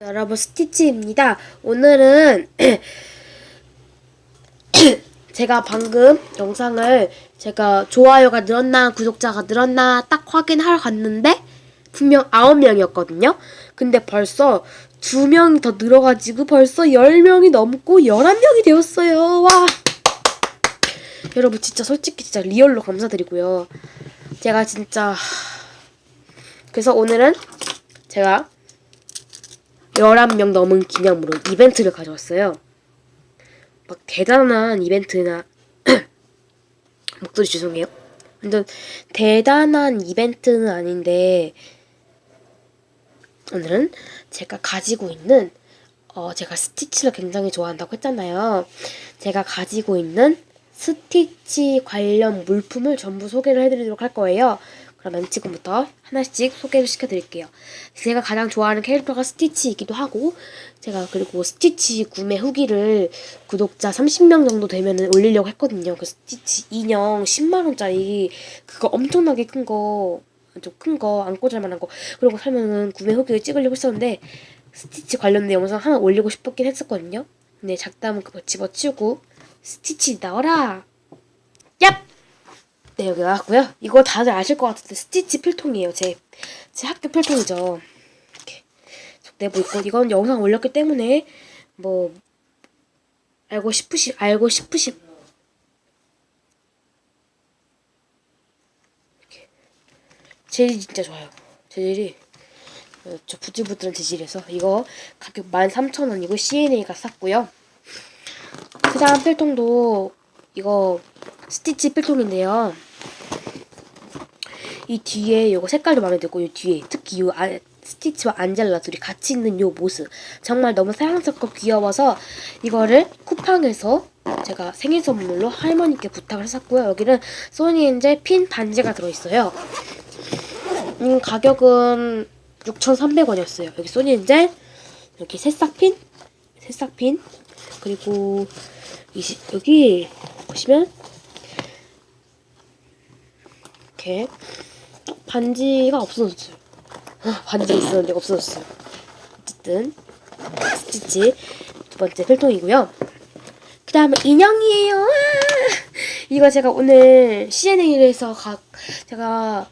여러분 스티치입니다. 오늘은 제가 방금 영상을 제가 좋아요가 늘었나 구독자가 늘었나 딱 확인하러 갔는데 분명 9명이었거든요. 근데 벌써 2명이 더 늘어가지고 벌써 10명이 넘고 11명이 되었어요. 와. 여러분 진짜 솔직히 진짜 리얼로 감사드리고요. 제가 진짜 그래서 오늘은 제가 11명 넘은 기념으로 이벤트를 가져왔어요. 막 대단한 이벤트나 목소리 죄송해요. 완전 대단한 이벤트는 아닌데 오늘은 제가 가지고 있는 어 제가 스티치를 굉장히 좋아한다고 했잖아요. 제가 가지고 있는 스티치 관련 물품을 전부 소개를 해드리도록 할 거예요. 그러면 지금부터 하나씩 소개를 시켜드릴게요. 제가 가장 좋아하는 캐릭터가 스티치이기도 하고, 제가 그리고 스티치 구매 후기를 구독자 30명 정도 되면 올리려고 했거든요. 그 스티치 인형 10만원짜리, 그거 엄청나게 큰 거, 좀 큰 거, 안 꽂을 만한 거, 거 사면은 구매 후기를 찍으려고 했었는데, 스티치 관련된 영상 하나 올리고 싶었긴 했었거든요. 근데 작다면 그거 집어치우고, 스티치 나와라! 얍! 네, 여기 나왔고요. 이거 다들 아실 것 같은데 스티치 필통이에요. 제, 제 학교 필통이죠. 이렇게 내고 있고 이건 영상 올렸기 때문에 뭐 알고 싶으시 알고 싶으시. 재질이 진짜 좋아요. 재질이 어, 저 부들부들한 재질이어서 이거 가격 13,000원이고 CNA가 쌌고요. 그 다음 필통도 이거 스티치 필통인데요. 이 뒤에 요거 색깔도 마음에 들고 이 뒤에 특히 요 아, 스티치와 안젤라 둘이 같이 있는 요 모습 정말 너무 사랑스럽고 귀여워서 이거를 쿠팡에서 제가 생일 선물로 할머니께 부탁을 했었고요. 여기는 소니엔젤 핀 반지가 들어있어요. 음, 가격은 6,300원이었어요. 여기 소니엔젤 여기 새싹핀 새싹핀 그리고 이 시- 여기 보시면 이렇게 반지가 없어졌어요. 아, 반지 있었는데 없어졌어요. 어쨌든 스티치 두 번째 필통이고요. 그 다음에 인형이에요. 아! 이거 제가 오늘 CNA에서 가 제가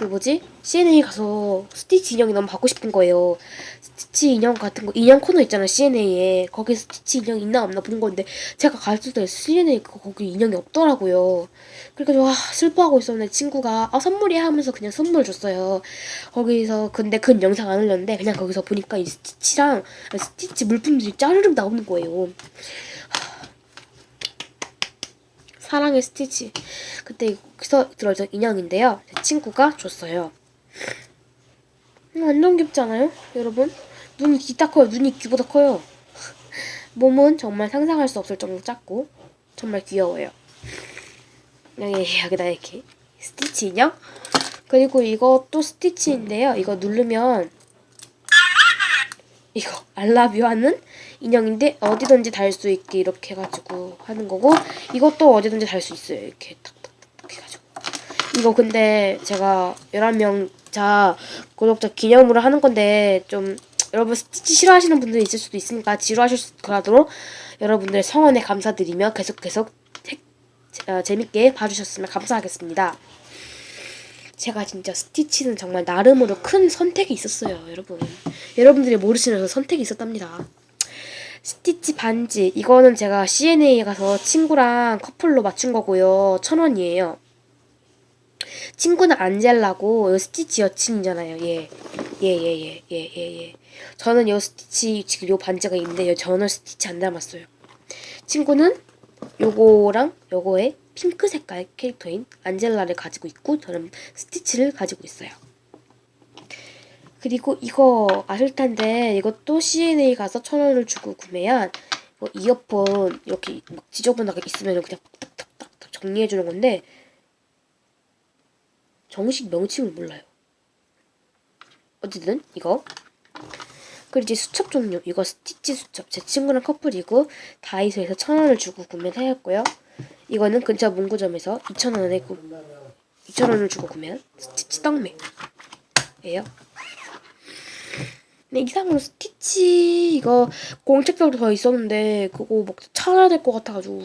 그 뭐지 CNA 가서 스티치 인형이 너무 받고 싶은 거예요. 스티치 인형 같은 거 인형 코너 있잖아 CNA에 거기 스티치 인형 있나 없나 본 건데 제가 갔을 때 CNA 그 거기 인형이 없더라고요. 그래가지고 와 슬퍼하고 있었는데 친구가 아 선물이야 하면서 그냥 선물 줬어요. 거기서 근데 그 영상 안 올렸는데 그냥 거기서 보니까 이 스티치랑 스티치 물품들이 짜르륵 나오는 거예요. 사랑의 스티치. 그때 여기서 들어있던 인형인데요. 제 친구가 줬어요. 음, 완전 귀엽지 않아요? 여러분? 눈이 진짜 커요. 눈이 귀보다 커요. 몸은 정말 상상할 수 없을 정도로 작고 정말 귀여워요. 여기 여기다 이렇게 스티치 인형. 그리고 이것도 스티치인데요. 이거 누르면 이거 알라뷰 하는 인형인데 어디든지 달 수 있게 이렇게 해가지고 하는 거고 이것도 어디든지 달 수 있어요. 이렇게 탁탁탁 해가지고 이거 근데 제가 11명 자 구독자 기념으로 하는 건데 좀 여러분 스티치 싫어하시는 분들이 있을 수도 있으니까 지루하실 수 있더라도 여러분들 성원에 감사드리며 계속 계속 책- 어, 재밌게 봐주셨으면 감사하겠습니다. 제가 진짜 스티치는 정말 나름으로 큰 선택이 있었어요, 여러분. 여러분들이 모르시는 그 선택이 있었답니다. 스티치 반지 이거는 제가 CNA에 가서 친구랑 커플로 맞춘 거고요. 천 원이에요. 친구는 안젤라고 요 스티치 여친이잖아요. 얘. 얘, 얘, 얘, 얘, 얘, 얘. 저는 요 스티치 지금 요 반지가 있는데 요 저는 스티치 안 닮았어요. 친구는 요거랑 요거의 핑크 색깔 캐릭터인 안젤라를 가지고 있고 저는 스티치를 가지고 있어요. 그리고 이거 아실 텐데 이것도 CNA 가서 천 원을 주고 구매한 뭐 이어폰 이렇게 막 지저분하게 있으면 그냥 탁탁탁탁 정리해 주는 건데 정식 명칭을 몰라요. 어쨌든 이거 그리고 이제 수첩 종류 이거 스티치 수첩 제 친구랑 커플이고 다이소에서 천 원을 주고 구매를 하였고요. 이거는 근처 문구점에서 2천 원에 구 2천 원을 주고 구매한 스티치 떡매예요. 네, 이상으로 스티치 이거 공책적으로 더 있었는데 그거 막 찾아야 될 것 같아가지고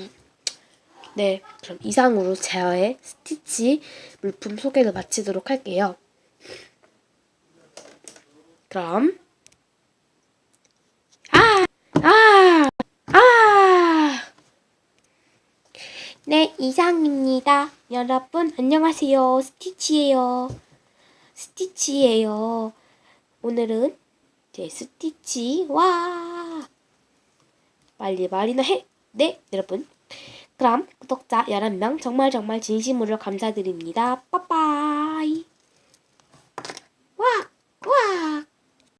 네 그럼 이상으로 제어의 스티치 물품 소개를 마치도록 할게요. 그럼 아! 아! 아! 네, 이상입니다. 여러분, 안녕하세요. 스티치예요. 스티치예요. 오늘은 제 스티치, 와! 빨리 말이나 해! 네, 여러분. 그럼 구독자 11명 정말 정말 진심으로 감사드립니다. 빠빠!